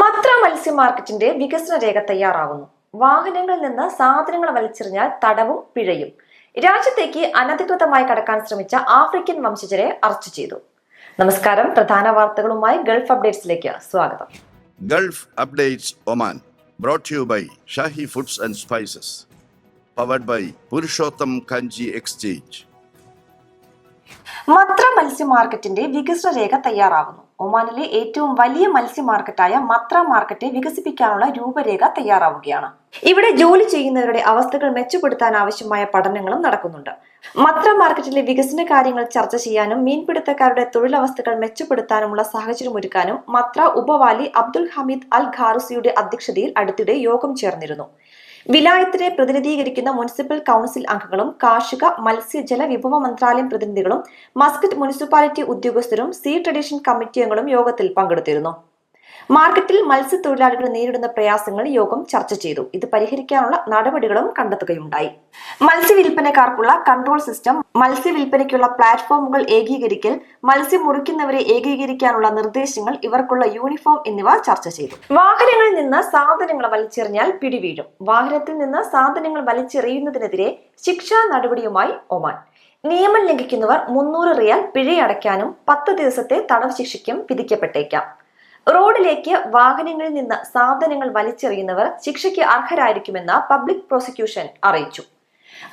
മത്ര മത്സ്യ മാർക്കറ്റിന്റെ വികസന രേഖ തയ്യാറാവുന്നു വാഹനങ്ങളിൽ നിന്ന് സാധനങ്ങൾ വലിച്ചെറിഞ്ഞാൽ തടവും പിഴയും. രാജ്യത്തേക്ക് അനധികൃതമായി കടക്കാൻ ശ്രമിച്ച ആഫ്രിക്കൻ വംശജരെ അറസ്റ്റ് ചെയ്തു. നമസ്കാരം. പ്രധാന വാർത്തകളുമായി ഗൾഫ് അപ്ഡേറ്റ്സിലേക്ക് സ്വാഗതം. Gulf updates Oman brought you by Shahi foods and spices powered by Purushottam Kanji exchange. Mutrah മത്സ്യ മാർക്കറ്റിന്റെ വികസന രേഖ തയ്യാറാകുന്നു ഒമാനിലെ ഏറ്റവും വലിയ മത്സ്യ മാർക്കറ്റായ മത്ര മാർക്കറ്റ് വികസിപ്പിക്കാനുള്ള രൂപരേഖ തയ്യാറാവുകയാണ്. ഇവിടെ ജോലി ചെയ്യുന്നവരുടെ അവസ്ഥകൾ മെച്ചപ്പെടുത്താൻ ആവശ്യമായ പഠനങ്ങളും നടക്കുന്നുണ്ട്. മത്ര മാർക്കറ്റിലെ വികസന കാര്യങ്ങൾ ചർച്ച ചെയ്യാനും മീൻപിടുത്തക്കാരുടെ തൊഴിലവസ്ഥകൾ മെച്ചപ്പെടുത്താനുമുള്ള സാഹചര്യമൊരുക്കാനും മത്ര ഉപവാലി അബ്ദുൽ ഹമീദ് അൽ ഖാറുസിയുടെ അധ്യക്ഷതയിൽ അടുത്തിടെ യോഗം ചേർന്നിരുന്നു. വിലായത്തിനെ പ്രതിനിധീകരിക്കുന്ന മുനിസിപ്പൽ കൗൺസിൽ അംഗങ്ങളും കാർഷിക മത്സ്യജല വിഭവ മന്ത്രാലയം പ്രതിനിധികളും മസ്കറ്റ് മുനിസിപ്പാലിറ്റി ഉദ്യോഗസ്ഥരും സീ ട്രഡീഷൻ കമ്മിറ്റി അംഗങ്ങളും യോഗത്തിൽ പങ്കെടുത്തിരുന്നു മാർക്കറ്റിൽ മത്സ്യത്തൊഴിലാളികൾ നേരിടുന്ന പ്രയാസങ്ങൾ യോഗം ചർച്ച ചെയ്തു. ഇത് പരിഹരിക്കാനുള്ള നടപടികളും കണ്ടെത്തുകയുണ്ടായി മത്സ്യവില്പനക്കാർക്കുള്ള കൺട്രോൾ സിസ്റ്റം മത്സ്യവില്പനയ്ക്കുള്ള പ്ലാറ്റ്ഫോമുകൾ ഏകീകരിക്കൽ മത്സ്യം മുറിക്കുന്നവരെ ഏകീകരിക്കാനുള്ള നിർദ്ദേശങ്ങൾ ഇവർക്കുള്ള യൂണിഫോം എന്നിവ ചർച്ച ചെയ്തു. വാഹനങ്ങളിൽ നിന്ന് സാധനങ്ങൾ വലിച്ചെറിഞ്ഞാൽ പിടിവീഴും. വാഹനത്തിൽ നിന്ന് സാധനങ്ങൾ വലിച്ചെറിയുന്നതിനെതിരെ ശിക്ഷാ നടപടിയുമായി ഒമാൻ. നിയമം ലംഘിക്കുന്നവർ മുന്നൂറ് റിയാൽ പിഴയടയ്ക്കാനും പത്ത് ദിവസത്തെ തടവ് ശിക്ഷയ്ക്കും വിധിക്കപ്പെട്ടേക്കാം. റോഡിലേക്ക് വാഹനങ്ങളിൽ നിന്ന് സാധനങ്ങൾ വലിച്ചെറിയുന്നവർ ശിക്ഷയ്ക്ക് അർഹരായിരിക്കുമെന്ന് പബ്ലിക് പ്രോസിക്യൂഷൻ അറിയിച്ചു.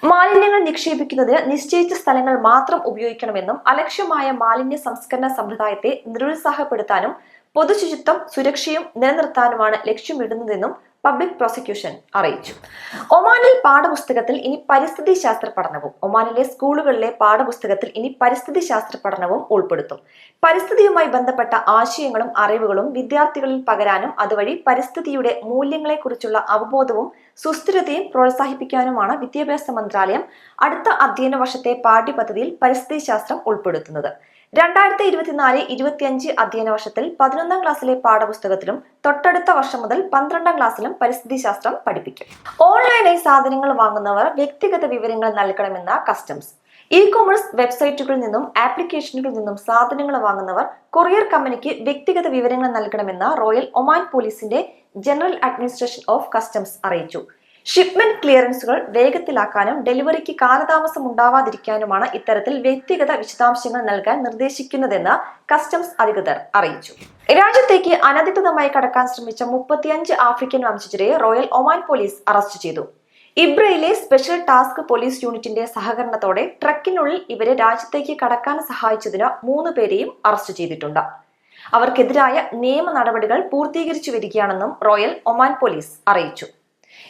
മാലിന്യങ്ങൾ നിക്ഷേപിക്കുന്നതിന് നിശ്ചയിച്ച സ്ഥലങ്ങൾ മാത്രം ഉപയോഗിക്കണമെന്നും അലക്ഷ്യമായ മാലിന്യ സംസ്കരണ സമ്പ്രദായത്തെ നിരുത്സാഹപ്പെടുത്താനും പൊതുശുചിത്വം സുരക്ഷയും നിലനിർത്താനുമാണ് ലക്ഷ്യമിടുന്നതെന്നും പബ്ലിക് പ്രോസിക്യൂഷൻ അറിയിച്ചു. ഒമാനിൽ പാഠപുസ്തകത്തിൽ ഇനി പരിസ്ഥിതി ശാസ്ത്ര പഠനവും ഒമാനിലെ സ്കൂളുകളിലെ പാഠപുസ്തകത്തിൽ ഇനി പരിസ്ഥിതി ശാസ്ത്ര പഠനവും ഉൾപ്പെടുത്തും. പരിസ്ഥിതിയുമായി ബന്ധപ്പെട്ട ആശയങ്ങളും അറിവുകളും വിദ്യാർത്ഥികളിൽ പകരാനും അതുവഴി പരിസ്ഥിതിയുടെ മൂല്യങ്ങളെക്കുറിച്ചുള്ള അവബോധവും സുസ്ഥിരതയും പ്രോത്സാഹിപ്പിക്കാനുമാണ് വിദ്യാഭ്യാസ മന്ത്രാലയം അടുത്ത അധ്യയന വർഷത്തെ പാഠ്യപദ്ധതിയിൽ പരിസ്ഥിതി ശാസ്ത്രം ഉൾപ്പെടുത്തുന്നത്. രണ്ടായിരത്തി ഇരുപത്തിനാല് ഇരുപത്തിയഞ്ച് അധ്യയന വർഷത്തിൽ പതിനൊന്നാം ക്ലാസ്സിലെ പാഠപുസ്തകത്തിലും തൊട്ടടുത്ത വർഷം മുതൽ പന്ത്രണ്ടാം ക്ലാസ്സിലും പരിസ്ഥിതി ശാസ്ത്രം പഠിപ്പിക്കും. ഓൺലൈനായി സാധനങ്ങൾ വാങ്ങുന്നവർ വ്യക്തിഗത വിവരങ്ങൾ നൽകണമെന്ന കസ്റ്റംസ്. ഇ കൊമേഴ്സ് വെബ്സൈറ്റുകളിൽ നിന്നും ആപ്ലിക്കേഷനുകളിൽ നിന്നും സാധനങ്ങൾ വാങ്ങുന്നവർ കൊറിയർ കമ്പനിക്ക് വ്യക്തിഗത വിവരങ്ങൾ നൽകണമെന്ന റോയൽ ഒമാൻ പോലീസിന്റെ ജനറൽ അഡ്മിനിസ്ട്രേഷൻ ഓഫ് കസ്റ്റംസ് അറിയിച്ചു. ഷിപ്മെന്റ് ക്ലിയറൻസുകൾ വേഗത്തിലാക്കാനും ഡെലിവറിക്ക് കാലതാമസം ഉണ്ടാവാതിരിക്കാനുമാണ് ഇത്തരത്തിൽ വ്യക്തിഗത വിശദാംശങ്ങൾ നൽകാൻ നിർദ്ദേശിക്കുന്നതെന്ന് കസ്റ്റംസ് അധികൃതർ അറിയിച്ചു. രാജ്യത്തേക്ക് അനധികൃതമായി കടക്കാൻ ശ്രമിച്ച മുപ്പത്തിയഞ്ച് ആഫ്രിക്കൻ വംശജരെ റോയൽ ഒമാൻ പോലീസ് അറസ്റ്റ് ചെയ്തു. ഇബ്രയിലെ സ്പെഷ്യൽ ടാസ്ക് പോലീസ് യൂണിറ്റിന്റെ സഹകരണത്തോടെ ട്രക്കിനുള്ളിൽ ഇവരെ രാജ്യത്തേക്ക് കടക്കാൻ സഹായിച്ചതിന് മൂന്ന് പേരെയും അറസ്റ്റ് ചെയ്തിട്ടുണ്ട്. അവർക്കെതിരായ നിയമ നടപടികൾ പൂർത്തീകരിച്ചു വരികയാണെന്നും റോയൽ ഒമാൻ പോലീസ് അറിയിച്ചു.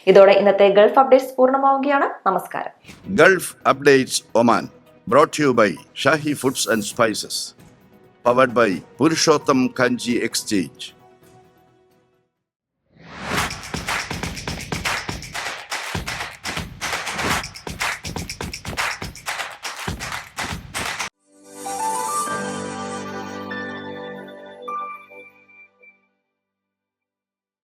ഇതോടെ ഇന്നത്തെ ഗൾഫ് അപ്ഡേറ്റ്സ് പൂർണമാവുകയാണ്. നമസ്കാരം. Gulf updates Oman brought you by Shahi foods and spices powered by Purushottam Kanji exchange.